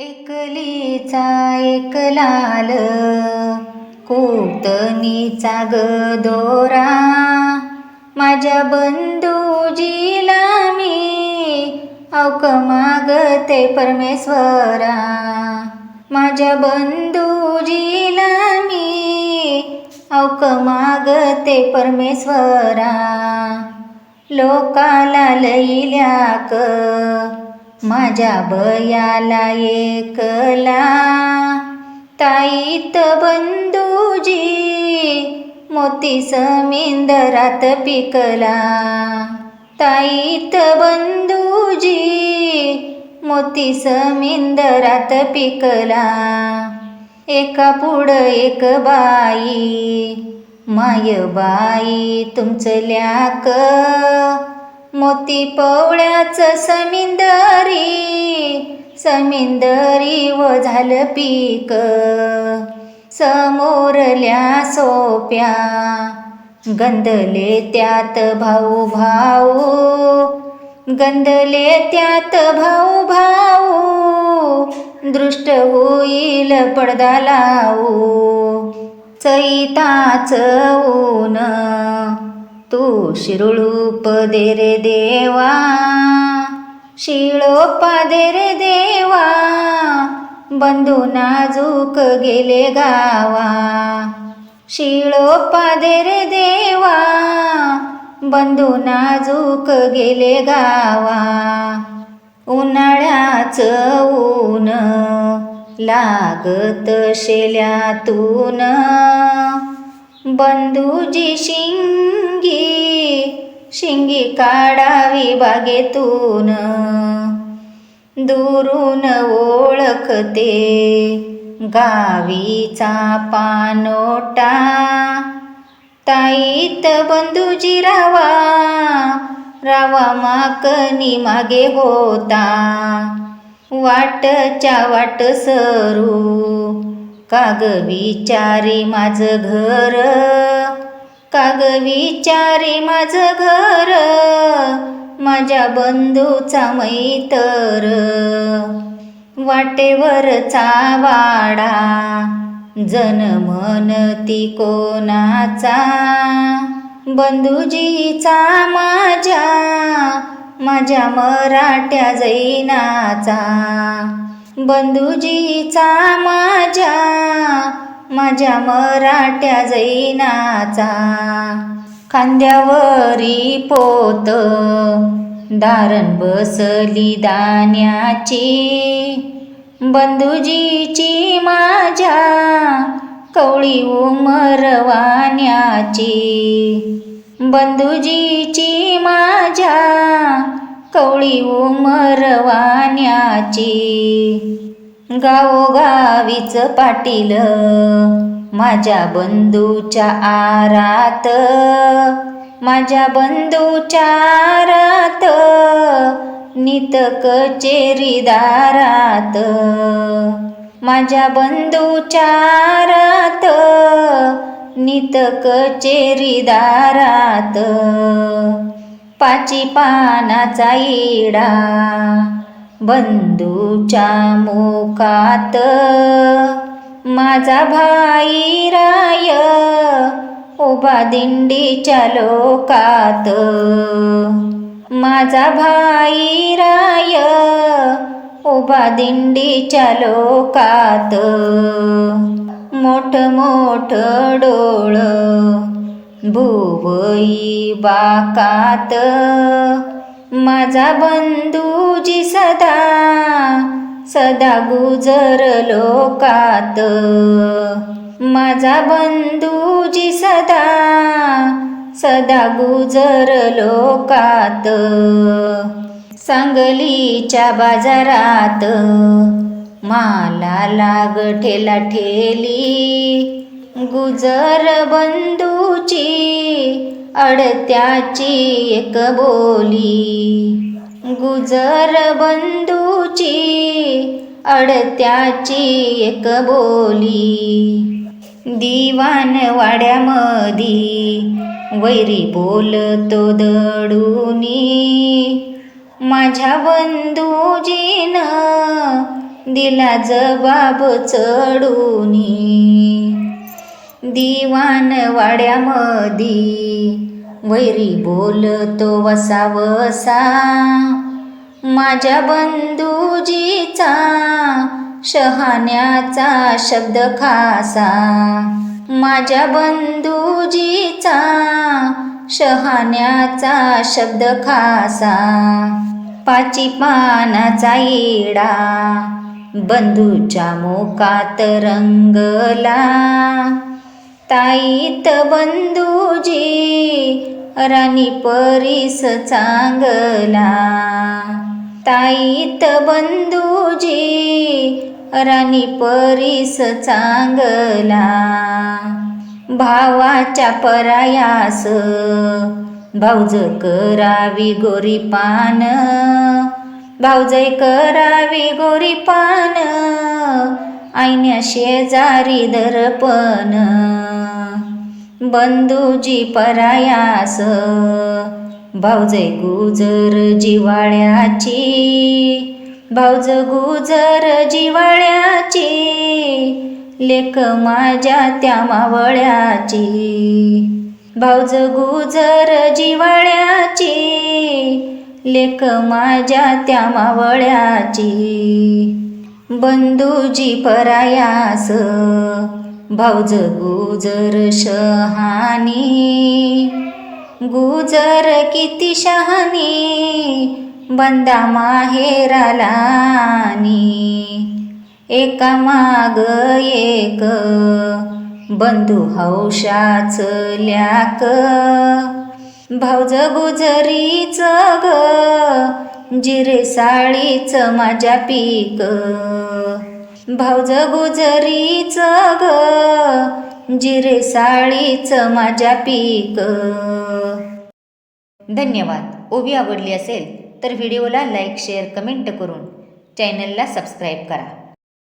एकलीचा एक लाल कोतनीचा ग दोरा. माझ्या बंधूजीला मी अवक मागते परमेश्वरा. माझ्या बंधूजीला मी अवक मागते परमेश्वरा. लोकाला लैल्याक माझ्या बयाला एकला. ताईत बंधूजी मोती समिंदरात पिकला. ताईत बंधूजी मोती समिंदरात पिकला. एका पुढं एक बाई माय बाई तुमचं ल्याक. मोती पवळ्याचं समिंदरी समिंदरी व झालं पीक. समोरल्या सोप्या गंधले त्यात भाऊ भाऊ गंधले त्यात भाऊ भाऊ दृष्ट होईल पडदा लावू चैताच ऊन. तू शिरुळूप दे रे देवा. शिळोपा दे रे देवा. बंधू नाजूक गेले गावा. शिळोपा दे रे देवा. बंधू नाजूक गेले गावा. उन्हाळ्याच ऊन लागत शेल्यातून. बंधूजी शिंग शिंगी काढावी बागेतून. दुरून ओळखते गावीचा पानोटा. ताईत बंधूजी रावा रावा माकनी मागे होता. वाटच्या वाट सरू काग विचारी माझं घर. काग विचारी माझं घर माझ्या बंधूचा मैतर. वाटेवरचा वाडा जन म्हणती कोणाचा? बंधुजीचा माझ्या माझ्या मराठ्या जैनाचा. बंधुजीचा माझ्या माझ्या मराठ्या जैनाचा खांद्यावरी पोत दारण बसली दाण्याची. बंधुजीची माझ्या कवळी उमरवाण्याची बंधुजीची माझ्या कवळी उमरवाण्याची गावोगावीच पाटील माझ्या बंधूच्या आरात. माझ्या बंधूच्या आरात नित कचेरी दारात. माझ्या बंधूच्या आरात नित कचेरी दारात. पाची पानाचा इडा बंधूच्या मुखात. माझा भाई राय उभा दिंडीच्या लोकात. माझा भाई राय उभा दिंडीच्या लोकात. मोठ मोठ डोळ भुवई बाकात. माझा बंधूजी सदा सदा गुजर लोकात. माझा बंधूजी सदा सदा गुजर लोकात. सांगलीच्या बाजारात माला लाग ठेला ठेली गुजर बंधूची अडत्याची एक बोली. गुजर बंधूची अडत्याची एक बोली. दिवान वाड्यामधी वैरी बोलतो दडूनी. माझ्या बंधूजीनं दिला जबाब चढूनी. दिवाण वाड्यामधी वैरी बोलतो वसा वसा. माझ्या बंधूजीचा शहाण्याचा शब्द खासा. माझ्या बंधूजीचा शहाण्याचा शब्द खासा. पाची पानाचा येडा बंधूच्या मोकात रंगला. ताईत बंधूजी राणी परीस चांगला. ताईत बंधूजी राणी परीस चांगला. भावाच्या परायास भाऊज करावी गोरी पान. भाऊजय करावी गोरी पान. आईन्या शेजारी दर्पण. बंधूजी परायास भाऊजे गुजर जिवाळ्याची. भाऊज गुजर जिवाळ्याची लेक माझ्या त्या मावळ्याची. भाऊज गुजर जिवाळ्याची लेक माझ्या त्या मावळ्याची. बंधूजी परायास भाऊज गुजर शहानी गुजर किती शहानी बंदा माहेरालानी. एका माग एक बंधू हौशाच ल्याक. भाऊज गुजरीच ग जिरे साळीच माझ्या पीक. भाऊज गुजरीच ग जिरे साळीच माझ्या पीक. धन्यवाद. ओवी आवडली असेल तर व्हिडिओला लाईक शेअर कमेंट करून चॅनलला सबस्क्राईब करा.